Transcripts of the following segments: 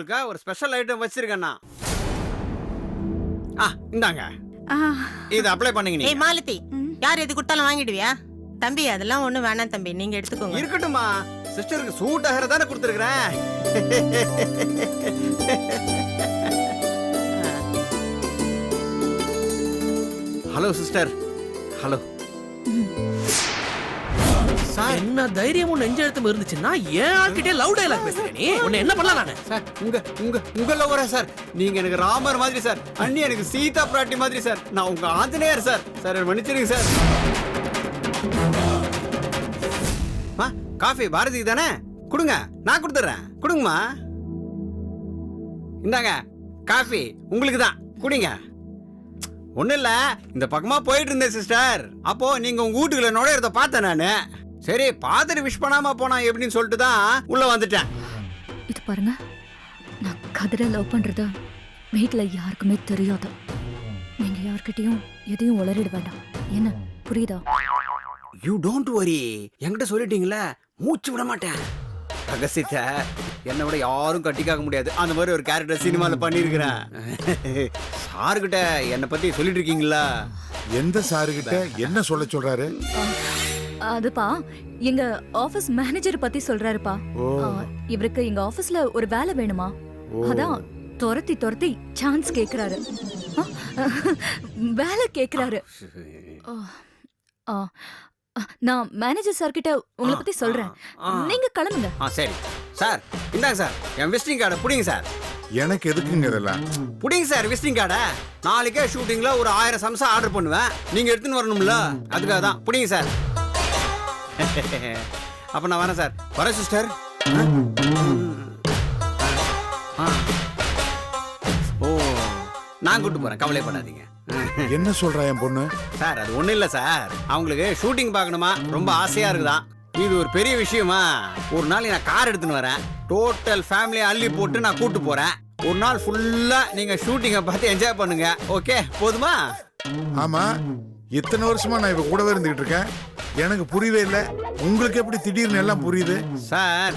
உங்களுக்கு ஒரு special item வச்சிருக்கேண்ணா ஆ இந்தாங்க. இது அப்ளை பண்ணீங்க ஏய் நீங்க மாலதி. யார் எது கொடுத்தாலும் வாங்கிடுவியா? தம்பி அதெல்லாம் ஒண்ணும் வேணாம் தம்பி நீங்க எடுத்துக்கோங்க. இருக்கட்டும்மா. சிஸ்டருக்கு சூட் ஆகிற தானே கொடுத்துருக்குறேன். Hello sister. ஹலோ. சார். என்ன தைரியமும் நெஞ்செழுத்தம் இருந்துச்சுன்னா ஏன் ஆள்கிட்டே லவ் டைலாக் பேசுற நீ? உன்னை என்ன பண்ணலாம் நானு? சார் உங்க உங்க உங்க லவரா சார். நீங்க எனக்கு ராமர் மாதிரி சார். அண்ணி எனக்கு சீதா பிராட்டி மாதிரி சார். நான் உங்க ஆஞ்சநேயர் சார். சார் என்னை மன்னிச்சிருங்க சார். மா காஃபி பாரதி தானே? கொடுங்க நான் கொடுத்துட்றேன். கொடுங்கம்மா. இந்தாங்க காஃபி உங்களுக்கு தான். குடிங்க. ஒன்றும் இல்லை இந்த பக்கமாக போயிட்டு இருந்தேன் சிஸ்டர் அப்போ நீங்கள் உங்கள் வீட்டுக்குள்ள நுழையிறத பார்த்தேன் நான். சரி பார்த்துட்டு விஷ் பண்ணாமல் போனா எப்படின்னு சொல்லிட்டு தான் உள்ளே வந்துட்டேன். இது பாருங்க நான் கதிரை லவ் பண்றது வீட்ல யாருக்குமே தெரியாது. நீங்க யார்கிட்டயும் எதையும் உளறிட வேண்டாம். என்ன புரியுதா? யூ டோன்ட் வரி என்கிட்ட சொல்லிட்டீங்களே மூச்சு விட மாட்டேன். ரகசியத்தை என்னை விட யாரும் கட்டிக்காக்க முடியாது. அந்த மாதிரி ஒரு கேரக்டர் சினிமாவில் பண்ணியிருக்கிறேன். சாருக்கிட்ட என்னை பற்றி சொல்லிட்டு இருக்கீங்களா? எந்த சாருகிட்ட என்ன சொல்ல சொல்றாரு? அதுப்பா எங்க ஆபீஸ் மேனேஜர் பத்தி சொல்றாருப்பா. இவருக்கு எங்க ஆபீஸ்ல ஒரு வேலை வேணுமா. அதான் துரத்தி துரத்தி சான்ஸ் கேக்குறாரு. வேலை கேக்குறாரு. ஆ, ஆ, ஆ, நான் மேனேஜர் சார் கிட்ட உங்களை பத்தி சொல்றேன். நீங்க கிளம்புங்க. ஆ சரி. சார் இந்தாங்க சார் என் விசிட்டிங் கார்டை பிடிங்க சார் எனக்கு எதுக்குங்க இதெல்லாம்? பிடிங்க சார் விசிட்டிங் கார்டை நாளைக்கே ஷூட்டிங்கில் ஒரு ஆயிரம் சம்சா ஆர்டர் பண்ணுவேன். நீங்கள் எடுத்துன்னு வரணும்ல. அதுக்காக தான் பிடிங்க சார் அப்போ நான் வரேன் சார். வரேன் சிஸ்டர். ஓ நான் கூட்டு போகிறேன் கவலைப்படாதீங்க என்ன சொல்றா என் பொண்ணு? சார் அது ஒன்றும் இல்லை சார். அவங்களுக்கு ஷூட்டிங் பார்க்கணுமா? ரொம்ப ஆசையாக இருக்குதான் இது ஒரு பெரிய விஷயமா? ஒரு நாள் நான் கார் எடுத்துன்னு வரேன். டோட்டல் ஃபேமிலியை அள்ளி போட்டு நான் கூட்டு போகிறேன் ஒரு நாள் ஃபுல்லாக நீங்கள் ஷூட்டிங்கை பார்த்து என்ஜாய் பண்ணுங்க. ஓகே போதுமா? ஆமா. இத்தனை வருஷமா நான் இவ கூடவே இருந்துகிட்டு இருக்கேன். எனக்கு புரியவே இல்லை. உங்களுக்கு எப்படி திடீர்னு எல்லாம் புரியுது? சார்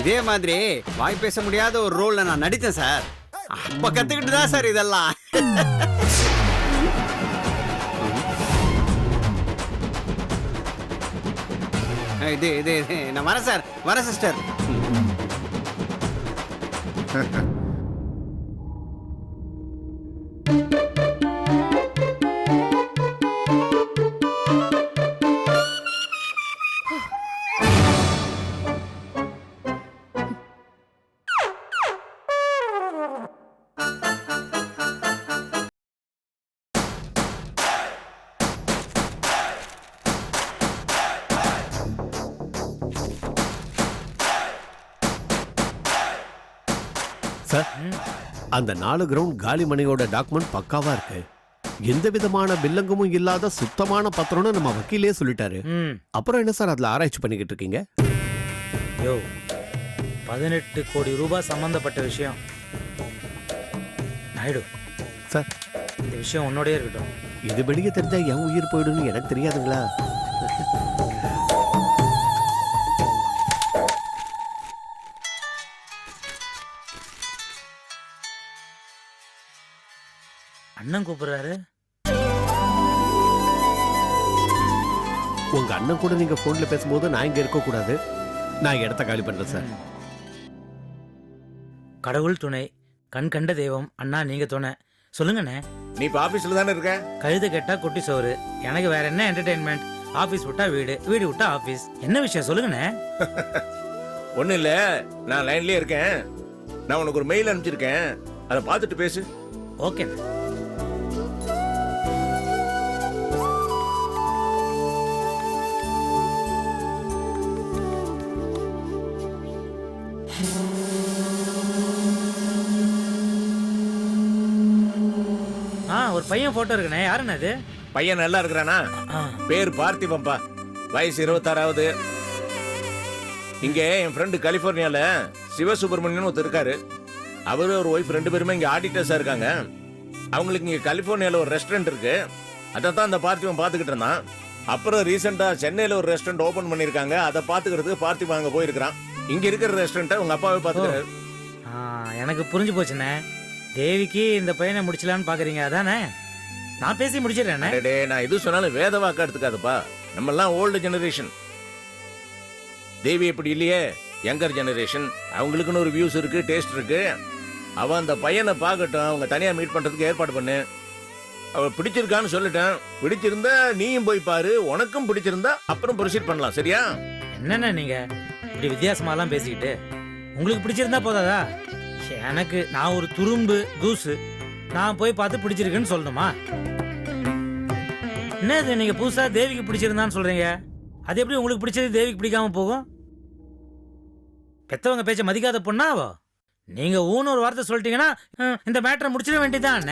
இதே மாதிரி வாய் பேச முடியாத ஒரு ரோல்ல நான் நடித்தேன் சார். அப்ப கத்துக்கிட்டு தான் சார் இதெல்லாம். இது இது நான் வரேன் சார். வரேன் சிஸ்டர். அந்த நாலு கிரவுண்ட் காலி மணியோட டாக்குமெண்ட் பக்காவா இருக்கு. எந்த விதமான வில்லங்கமும் இல்லாத சுத்தமான பத்திரம்னு நம்ம வக்கீலே சொல்லிட்டாரு. அப்புறம் என்ன சார் அதுல ஆராய்ச்சி பண்ணிக்கிட்டு இருக்கீங்க? யோ பதினெட்டு கோடி ரூபாய் சம்பந்தப்பட்ட விஷயம். நாயுடு சார். இந்த விஷயம் உன்னோடயே இருக்கட்டும். இது வெளியே தெரிஞ்சா என் உயிர் போயிடும்னு எனக்கு தெரியாதுங்களா? அண்ணன் கூப்பிடுறாரு. உங்க அண்ணன் கூட நீங்க போன்ல பேசும்போது நான் இங்க இருக்க கூடாது. நான் இடத்த காலி பண்றேன் சார் கடவுள் துணை கண் கண்ட தெய்வம் அண்ணா நீங்க துணை. சொல்லுங்கண்ணே. நீ இப்ப ஆபீஸ்ல தானே இருக்க? கழுத கேட்டா குட்டி சோறு. எனக்கு வேற என்ன என்டர்டைன்மெண்ட் ஆபீஸ் விட்டா வீடு வீடு விட்டா ஆபீஸ் என்ன விஷயம்? சொல்லுங்கண்ணே. ஒண்ணு இல்ல. நான் லைன்லயே இருக்கேன். நான் உனக்கு ஒரு மெயில் அனுப்பிச்சிருக்கேன். அதை பார்த்துட்டு பேசு. ஓகேண்ணே. ஒரு பையன் போட்டோ இருக்குண்ணே. யாருண்ணே அது? பையன் நல்லா இருக்கிறானா? பேர் பார்த்திபம்பா. வயசு இருபத்தாறாவது. இங்க என் ஃப்ரெண்டு கலிபோர்னியால சிவசுப்பிரமணியன் ஒருத்தர் இருக்காரு. அவரு ஒரு ஒய்ஃப் ரெண்டு பேருமே இங்க ஆடிட்டர்ஸா இருக்காங்க. அவங்களுக்கு இங்க கலிபோர்னியால ஒரு ரெஸ்டாரண்ட் இருக்கு. அதை தான் அந்த பார்த்திபன் பார்த்துக்கிட்டு இருந்தான். அப்புறம் ரீசெண்டா சென்னையில ஒரு ரெஸ்டாரண்ட் ஓபன் பண்ணிருக்காங்க அதை பாத்துக்கிறதுக்கு பார்த்திபன் அங்க போயிருக்கிறான். இங்க இருக்கிற ரெஸ்டாரண்ட்டை உங்க அப்பாவே பாத்துக்கிறாரு ஆ, எனக்கு புரிஞ்சு போச்சுண்ணே. தேவிக்கு இந்த பையனை முடிச்சலான்னு பாக்குறீங்க அதானே? நான் பேசி முடிச்சிடுறேண்ணே டே நான் எது சொன்னாலும் வேத வாக்கா எடுத்துக்காதப்பா. நம்ம எல்லாம் ஓல்டு ஜெனரேஷன் தேவி இப்படி இல்லையே? யங்கர் ஜெனரேஷன் அவங்களுக்குன்னு ஒரு வியூஸ் இருக்கு டேஸ்ட் இருக்கு. அவன் அந்த பையனை பார்க்கட்டும் அவங்க தனியா மீட் பண்றதுக்கு ஏற்பாடு பண்ணு. அவ பிடிச்சிருக்கான்னு சொல்லிட்டேன். பிடிச்சிருந்தா நீயும் போய் பாரு உனக்கும் பிடிச்சிருந்தா அப்புறம் ப்ரொசீட் பண்ணலாம் சரியா? என்னண்ணே நீங்க? இப்படி வித்தியாசமாலாம் பேசிக்கிட்டு. உங்களுக்கு பிடிச்சிருந்தா போதாதா? எனக்கு நான் ஒரு துரும்பு தூசு. நான் போய் பார்த்து பிடிச்சிருக்குன்னு சொல்லணுமா? என்னது நீங்க புதுசா தேவிக்கு பிடிச்சிருந்தான்னு சொல்றீங்க? அது எப்படி உங்களுக்கு பிடிச்சது தேவிக்கு பிடிக்காம போகும்? பெத்தவங்க பேச்ச மதிக்காத பொண்ணாவோ? நீங்க ஊன்னு ஒரு வார்த்தை சொல்லிட்டீங்கன்னா இந்த மேட்டரை முடிச்சிட வேண்டியதான்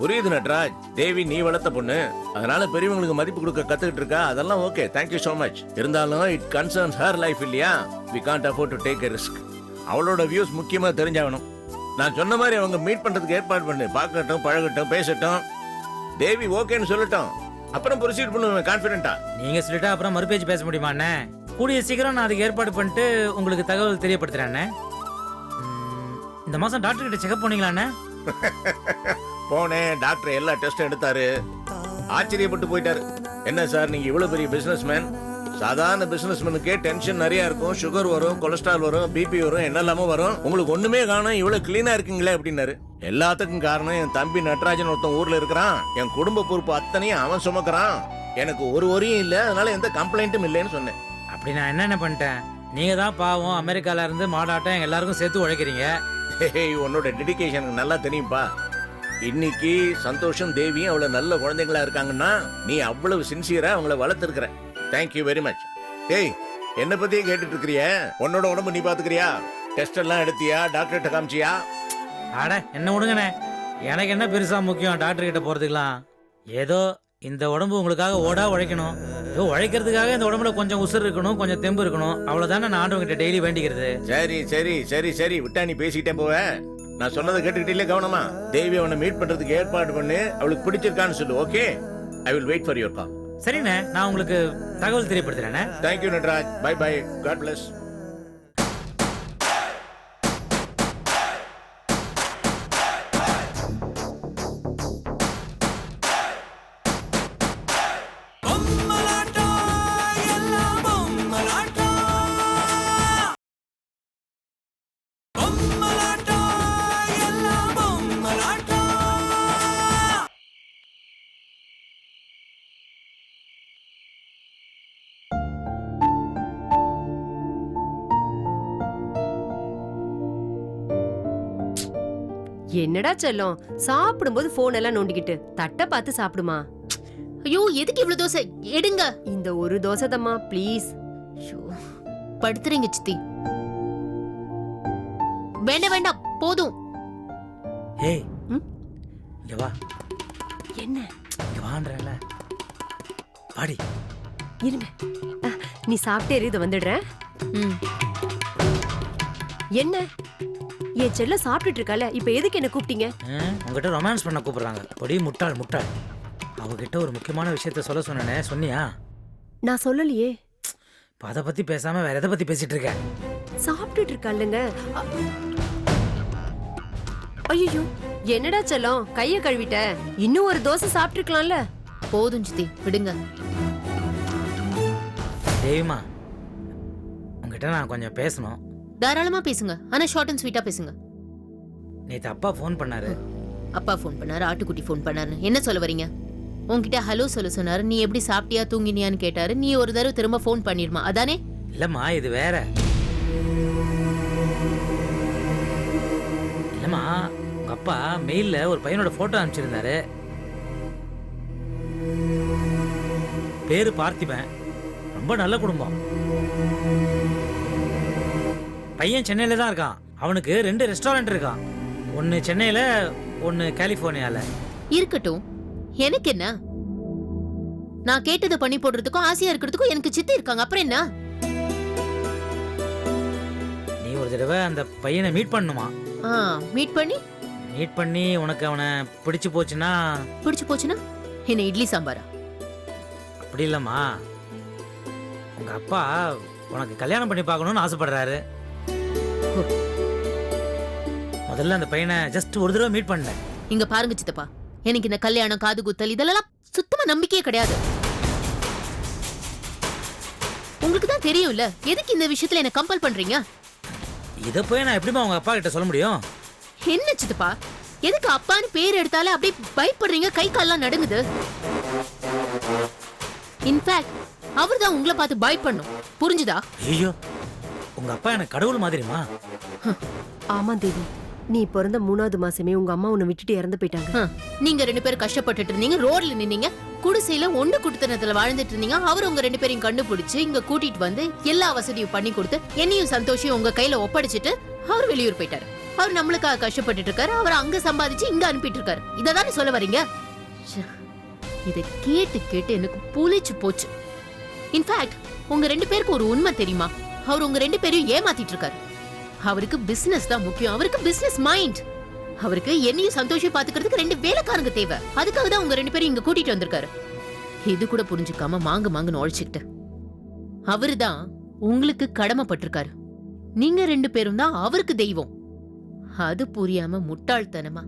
புரியுது நட்ராஜ். தேவி நீ வளர்த்த பொண்ணு. அதனால பெரியவங்களுக்கு மதிப்பு கொடுக்க கத்துக்கிட்டு இருக்கா? அதெல்லாம் okay thank you so much இருந்தாலும் இட் கன்சர்ன்ஸ் ஹர் லைஃப் இல்லையா? We can't afford to take risk அவளோட வியூஸ் முக்கியமா தெரிஞ்சாகணும். நான் சொன்ன மாதிரி அவங்க மீட் பண்றதுக்கு ஏற்பாடு பண்ணு. பார்க்கட்டும் பழகட்டும் பேசட்டும். தேவி ஓகேன்னு சொல்லட்டும் அப்புறம் ப்ரொசீட் பண்ணுவேன் கான்ஃபிடென்ட்டா நீங்க சொல்லிட்டா அப்புறம் மறுபேச்சு பேச முடியுமா அண்ணே? கூடிய சீக்கிரம் நான் அதுக்கு ஏற்பாடு பண்ணிட்டு உங்களுக்கு தகவல் தெரியப்படுத்துறேன் அண்ணே. ம், இந்த மாசம் டாக்டர் கிட்ட செக்அப் போனீங்களா அண்ணே? போனேன். டாக்டர் எல்லா டெஸ்டும் எடுத்தாரு. ஆச்சரியப்பட்டு போயிட்டாரு. என்ன சார் நீங்க இவ்வளவு பெரிய பிசினஸ் மேன் சாதாரண பிசினஸ் மேனுக்கே டென்ஷன் நிறைய இருக்கும். சுகர் வரும் கொலஸ்ட்ரால் வரும் பிபி வரும் என்னெல்லாமோ வரும். உங்களுக்கு ஒண்ணுமே காணும் இவ்வளவு கிளீனா இருக்கீங்களே அப்படின்னாரு. எல்லாத்துக்கும் காரணம் என் தம்பி நட்ராஜன் ஒருத்தன் ஊர்ல இருக்கிறான். என் குடும்ப பொறுப்பு அத்தனையும் அவன் சுமக்கிறான். எனக்கு ஒரு வரியும் இல்ல அதனால எந்த கம்ப்ளைண்ட்டும் இல்லைன்னு சொன்னேன். அப்படி நான் என்னென்ன பண்ணிட்டேன்? நீங்க தான் பாவம் அமெரிக்கால இருந்து மாடாட்டம் எங்க எல்லாருக்கும் சேர்த்து உழைக்கிறீங்க. ஹேய், உன்னோட டெடிகேஷன் நல்லா தெரியும்பா. இன்னைக்கு சந்தோஷம் தேவியும் அவ்வளவு நல்ல குழந்தைங்களா இருக்காங்கன்னா நீ அவ்வளவு சின்சியரா அவங்கள வளர்த்துருக்கிற. தேங்க்யூ வெரி மச் டேய் என்ன பத்தியே கேட்டுட்டு இருக்கிறிய உன்னோட உடம்பு நீ பாத்துக்கிறியா? டெஸ்ட் எல்லாம் எடுத்தியா? டாக்டர்கிட்ட காமிச்சியா? அட என்ன விடுங்கண்ணே எனக்கு என்ன பெருசா முக்கியம் டாக்டர் கிட்ட போறதுக்கெல்லாம்? ஏதோ இந்த உடம்பு உங்களுக்காக ஓடா உழைக்கணும். ஏதோ உழைக்கிறதுக்காக இந்த உடம்புல கொஞ்சம் உசுர் இருக்கணும் கொஞ்சம் தெம்பு இருக்கணும். அவ்வளவுதானே நான் ஆண்டவங்கிட்ட டெய்லி வேண்டிக்கிறது? சரி சரி சரி சரி. விட்டா நீ பேசிக்கிட்டே போவ. நான் சொன்னதை கேட்டுக்கிட்டே கவனமா? தேவி அவனை மீட் பண்றதுக்கு ஏற்பாடு பண்ணு. அவளுக்கு பிடிச்சிருக்கான்னு சொல்லு okay I will wait for your call சரிண்ணே நான் உங்களுக்கு தகவல் தெரியப்படுத்துறேண்ணே. Thank you Natraj. Bye bye god bless என்னடா செல்லம்? சாப்பிடும்போது போன் எல்லாம் நோண்டிக்கிட்டு தட்டை பார்த்து சாப்பிடுமா? ஐயோ எதுக்கு இவ்வளவு தோசை? எடுங்க. இந்த ஒரு தோசை தம்மா ப்ளீஸ் ஐயோ, படுத்துறீங்க சித்தி. வேண்டாம் வேண்டாம் போதும். ஏய் ம்? இங்க வா. என்ன? இங்க வான்றல வாடி. இருங்க. அஹ், நீ சாப்பிட்டே இரு, இதோ வந்துடுறேன். ம். என்ன? என் செல்ல சாப்பிட்டுட்டு இருக்கால இப்ப எதுக்கு என்ன கூப்பிட்டீங்க? உங்ககிட்ட ரொமான்ஸ் பண்ண கூப்பிடுறாங்க. பொடி முட்டாள் முட்டாள். அவகிட்ட ஒரு முக்கியமான விஷயத்த சொல்ல சொன்னேனே சொன்னியா? நான் சொல்லலையே. இப்ப அதை பத்தி பேசாம வேற எதை பத்தி பேசிட்டு இருக்க? சாப்பிட்டுட்டு இருக்காளுங்க. ஐயோ என்னடா செல்லம்? கைய கழுவிட்ட. இன்னும் ஒரு தோசை சாப்பிட்டுருக்கலாம்ல? போதும் சித்தி விடுங்க. தேவிமா உங்ககிட்ட நான் கொஞ்சம் பேசணும். தாராளமா பேசுங்க. ஆனா ஷார்ட் அண்ட் ஸ்வீட்டா பேசுங்க. நேத்து அப்பா ஃபோன் பண்ணாரு. அப்பா ஃபோன் பண்ணாரு ஆட்டுக்குட்டி ஃபோன் பண்ணாரு என்ன சொல்ல வரீங்க? உன்கிட்ட ஹலோ சொல்ல சொன்னாரு. நீ எப்படி சாப்பிட்டியா தூங்கினியான்னு கேட்டாரு. நீ ஒரு தடவை திரும்ப ஃபோன் பண்ணிருமா. அதானே? இல்லம்மா இது வேற. இல்லம்மா உங்க அப்பா மெயில்ல ஒரு பையனோட போட்டோ அனுப்பிச்சிருந்தாரு. பேரு பார்த்திபன். ரொம்ப நல்ல குடும்பம். பையன் சென்னையில தான் இருக்கான். அவனுக்கு ரெண்டு ரெஸ்டாரண்ட் இருக்கான் ஒன்னு சென்னையில ஒன்னு கலிபோர்னியால இருக்கட்டும். எனக்கு என்ன? நான் கேட்டதை பண்ணி போடுறதுக்கும் ஆசையா இருக்கிறதுக்கும் எனக்கு சித்தி இருக்காங்க. அப்புறம் என்ன? நீ ஒரு தடவை அந்த பையனை மீட் பண்ணுமா? ஆ மீட் பண்ணி? மீட் பண்ணி உனக்கு அவனை பிடிச்சு போச்சுன்னா? பிடிச்சு போச்சுன்னா? என்ன இட்லி சாம்பாரா? அப்படி இல்லம்மா. உங்க அப்பா உனக்கு கல்யாணம் பண்ணி பார்க்கணும்னு ஆசைப்படுறாரு. முதல்ல அந்த பையனை ஜஸ்ட் ஒரு தடவை மீட் பண்ணேன் இங்க பாருங்க சித்தப்பா. எனக்கு இந்த கல்யாணம் காது குத்தல் இதெல்லாம் சுத்தமா நம்பிக்கையே கிடையாது. உங்களுக்கு தான் தெரியும்ல எதுக்கு இந்த விஷயத்துல என்ன கம்பல் பண்றீங்க? இதை போய் நான் எப்படிமா உங்க அப்பா கிட்ட சொல்ல முடியும்? என்ன சித்தப்பா? எதுக்கு அப்பான்னு பேர் எடுத்தாலே அப்படியே பயப்படுறீங்க கை கால்லாம் நடுங்குது? இன்ஃபேக்ட் அவர் தான் உங்களை பார்த்து பயப்படணும். புரிஞ்சுதா? ஐயோ உங்க அப்பா எனக்கு கடவுள் மாதிரிமா ஆமா தேவி. நீ பிறந்த மூணாவது மாசமே உங்க அம்மா உன்னை விட்டுட்டு இறந்து போயிட்டாங்க. நீங்க ரெண்டு பேரும் கஷ்டப்பட்டுட்டு இருந்தீங்க ரோட்ல நின்னீங்க குடிசையில ஒண்ணு குடுத்தனத்துல வாழ்ந்துட்டு இருந்தீங்க அவர் உங்க ரெண்டு பேரையும் கண்டுபிடிச்சு இங்க கூட்டிட்டு வந்து எல்லா வசதியும் பண்ணி கொடுத்து என்னையும் சந்தோஷம் உங்க கையில ஒப்படைச்சிட்டு அவர் வெளியூர் போயிட்டாரு. அவர் நம்மளுக்காக கஷ்டப்பட்டுட்டு இருக்காரு அவர் அங்க சம்பாதிச்சு இங்க அனுப்பிட்டு இருக்காரு. இததானே சொல்ல வரீங்க? இதை கேட்டு கேட்டு எனக்கு புளிச்சு போச்சு. இன்ஃபேக்ட் உங்க ரெண்டு பேருக்கு ஒரு உண்மை தெரியுமா? அவர் உங்க ரெண்டு பேரையும் ஏமாத்திட்டு இருக்காரு. அவருக்கு பிசினஸ் தான் முக்கியம். அவருக்கு பிசினஸ் மைண்ட் அவருக்கு என்னையும் சந்தோஷம் பாத்துக்கிறதுக்கு ரெண்டு வேலைக்காரங்க தேவை. அதுக்காக தான் உங்க ரெண்டு பேரும் இங்க கூட்டிட்டு வந்திருக்காரு. இது கூட புரிஞ்சுக்காம மாங்கு மாங்குன்னு உழைச்சுக்கிட்டு. அவருதான் உங்களுக்கு கடமைப்பட்டிருக்காரு. நீங்க ரெண்டு பேரும் தான் அவருக்கு தெய்வம். அது புரியாம முட்டாள்தனமா.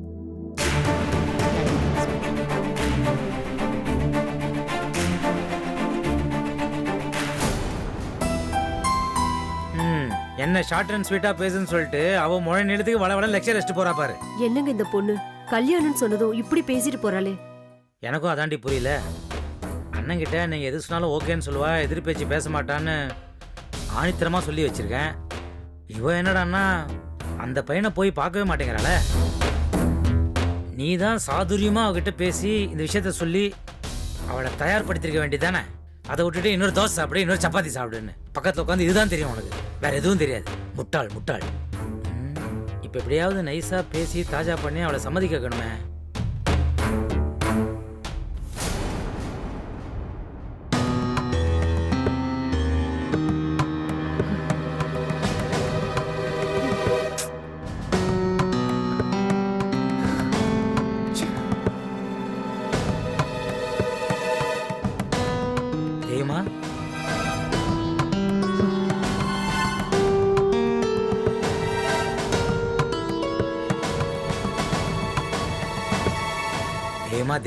என்ன ஷார்ட் அண்ட் ஸ்வீட்டா பேசுன்னு சொல்லிட்டு அவ முழை நிலத்துக்கு வள வள லெக்சர் வச்சுட்டு போறா பாரு. என்னங்க இந்த பொண்ணு? கல்யாணம்னு சொன்னதும் இப்படி பேசிட்டு போறாளே. எனக்கும் அதாண்டி புரியல. அண்ணன் கிட்ட நீங்க எது சொன்னாலும் ஓகேன்னு சொல்லுவா எதிர் பேச்சு பேச மாட்டான்னு ஆணித்தரமா சொல்லி வச்சிருக்கேன். இவ என்னடான்னா அந்த பையனை போய் பார்க்கவே மாட்டேங்கிறாள. நீ தான் சாதுரியமா அவகிட்ட பேசி இந்த விஷயத்த சொல்லி அவளை தயார்படுத்திருக்க வேண்டியதானே அதை விட்டுட்டு இன்னொரு தோசை சாப்பிடு இன்னொரு சப்பாத்தி சாப்பிடுன்னு. பக்கத்தில் உட்காந்து இதுதான் தெரியும் உனக்கு. வேற எதுவும் தெரியாது. முட்டாள் முட்டாள். இப்போ எப்படியாவது நைஸாக பேசி தாஜா பண்ணி அவளை சம்மதிக்க வைக்கணுமே.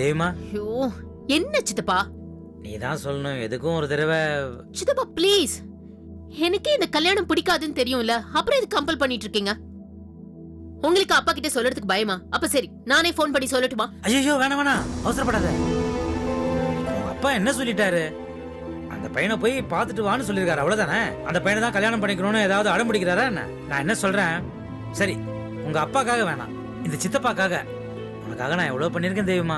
தேவமா ஐயோ என்ன சித்தப்பா? நீ தான் சொல்லணும் எதுக்கும் ஒரு தடவை. சித்தப்பா ப்ளீஸ் எனக்கே இந்த கல்யாணம் பிடிக்காதுன்னு தெரியும்ல அப்புறம் இது கம்பல் பண்ணிட்டு இருக்கீங்க உங்களுக்கு அப்பா கிட்ட சொல்றதுக்கு பயமா? அப்ப சரி நானே ஃபோன் பண்ணி சொல்லட்டுமா? ஐயோ வேணாம் வேணாம். அவசரப்படாத. உங்க அப்பா என்ன சொல்லிட்டாரு? அந்த பையனை போய் பார்த்துட்டு வான்னு சொல்லியிருக்காரு அவ்வளவுதானே? அந்த பையனை தான் கல்யாணம் பண்ணிக்கணும்னு ஏதாவது அடம் பிடிக்கிறாரா என்ன? நான் என்ன சொல்றேன்? சரி உங்க அப்பாக்காக வேணாம். இந்த சித்தப்பாக்காக. உனக்காக நான் எவ்வளவு பண்ணியிருக்கேன் தெய்வமா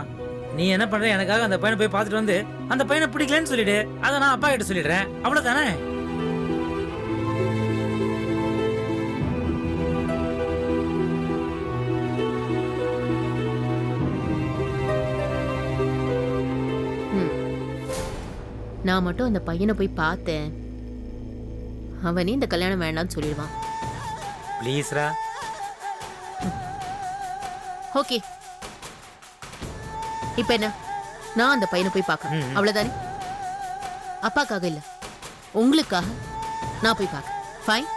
நீ என்ன பண்ற? எனக்காக அந்த பையனை போய் பார்த்துட்டு வந்து அந்த பையனை பிடிக்கலன்னு சொல்லிடு. அதை நான் அப்பா கிட்ட சொல்லிடுறேன். அவ்வளவுதானே? நான் மட்டும் அந்த பையனை போய் பார்த்தேன். அவனே இந்த கல்யாணம் வேண்டாம்னு சொல்லிடுவான். ப்ளீஸ்ரா ஓகே. இப்ப என்ன? நான் அந்த பையனை போய் பார்க்கறேன் ம். அவ்வளவுதானே? அப்பாக்காக இல்ல. உங்களுக்காக நான் போய் பார்க்கறேன். Fine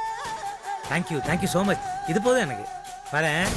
thank you thank you so much இது போதும் எனக்கு. வரேன்.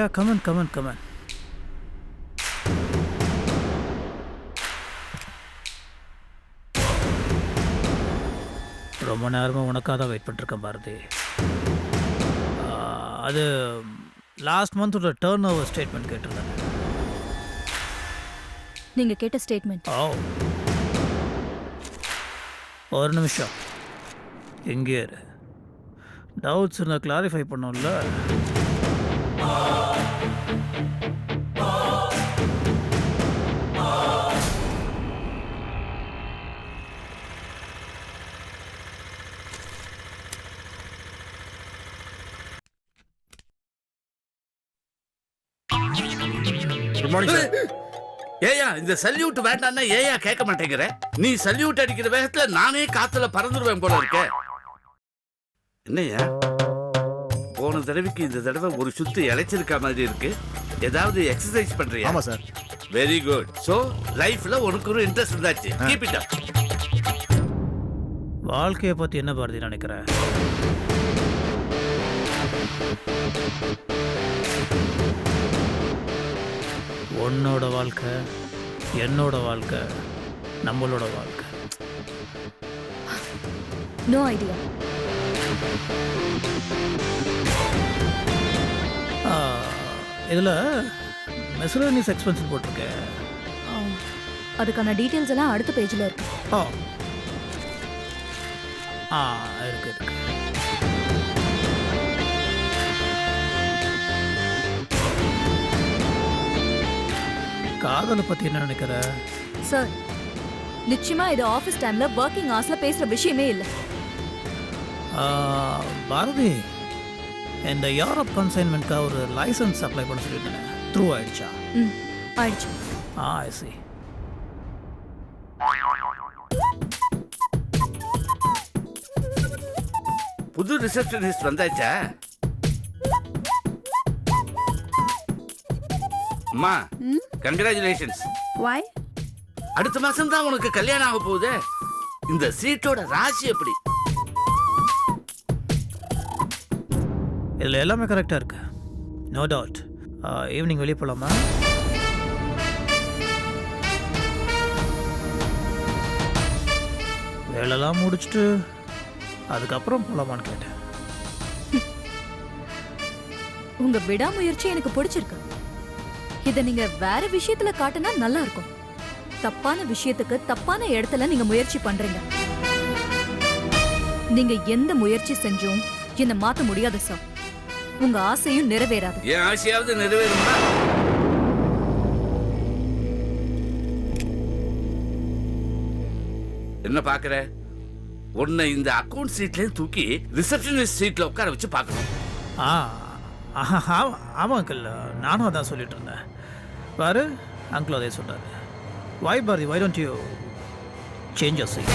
Yeah, come on, come on, come on. ரொம்ப நேரமாக உனக்காக தான் வெயிட் பண்ணிருக்கேன் பாரதி. அது லாஸ்ட் மந்தோட டேர்ன் ஓவர் ஸ்டேட்மெண்ட் கேட்டிருந்தேன். நீங்க கேட்ட ஸ்டேட்மெண்ட் ஓ. ஒரு நிமிஷம். எங்கே டவுட்ஸ் நான் கிளாரிஃபை பண்ணோம்ல. ஏயா இந்த சல்யூட் வேண்டாம்னா ஏயா கேட்க மாட்டேங்கிற. நீ சல்யூட் அடிக்கிற வேகத்துல நானே காத்துல பறந்துடுவேன் போல இருக்க. என்னய்யா? போன தடவைக்கு இந்த தடவை ஒரு சுத்து இழைச்சிருக்க மாதிரி இருக்கு. ஏதாவது எக்ஸசைஸ் பண்றியா? ஆமா சார். வெரி குட் சோ லைஃப்ல உனக்கு ஒரு இன்ட்ரெஸ்ட் இருந்தாச்சு கீப் இட் அப் வாழ்க்கையை பற்றி என்ன பாரதி நினைக்கிற? உன்னோட வாழ்க்கை என்னோட வாழ்க்கை நம்மளோட வாழ்க்கை. நோ ஐடியா இதில் மெசலனிஸ் எக்ஸ்பென்சிவ் போட்டிருக்கேன். அதுக்கான டீடைல்ஸ் எல்லாம் அடுத்த பேஜ்ல இருக்கு. ஓ. ஆ இருக்கு இருக்கு. காதலை பற்றி என்ன நினைக்கிற? சார் நிச்சயமா இது ஆபீஸ் டைம்ல ஒர்க்கிங் ஹவர்ஸ்ல பேசுற விஷயமே இல்ல. பாரதி. இந்த யூரோப் கன்சைன்மெண்ட்க்கு ஒரு லைசன்ஸ் அப்ளை பண்ண சொல்லியிருந்தேன். த்ரூ ஆயிடுச்சா? ம் ஆயிடுச்சு. ஆ ஐ சி புது ரிசப்ஷனிஸ்ட் வந்தாச்சா? அம்மா கங்க்ராச்சுலேஷன்ஸ் வாய் அடுத்த மாசம் தான் உனக்கு கல்யாணம் ஆக போகுதே. இந்த சீட்டோட ராசி எப்படி? இதில் எல்லாமே கரெக்டாக இருக்கு. நோ டவுட் ஈவினிங் வெளியே போகலாமா வேலைலாம் முடிச்சுட்டு அதுக்கப்புறம் போகலாமான்னு கேட்டேன். உங்க விடாமுயற்சி எனக்கு பிடிச்சிருக்கு. இதை நீங்க வேற விஷயத்துல காட்டினா நல்லா இருக்கும் தப்பான விஷயத்துக்கு தப்பான இடத்துல நீங்க முயற்சி பண்றீங்க. நீங்க எந்த முயற்சி செஞ்சும் என்ன மாத்த முடியாது சார். உங்க ஆசையும் நிறைவேறாது. என் ஆசையாவது நிறைவேறுமா என்ன பாக்குற உன்னை இந்த அக்கவுண்ட் சீட்ல தூக்கி ரிசப்ஷனிஸ்ட் சீட்ல உட்கார வச்சு பார்க்கணும். ஆ ஆமாம் அங்கிள் நானும் அதான் சொல்லிட்டு இருந்தேன். பாரு அங்கிள் அதே சொல்கிறாரு why Bharathi why don't you change your seat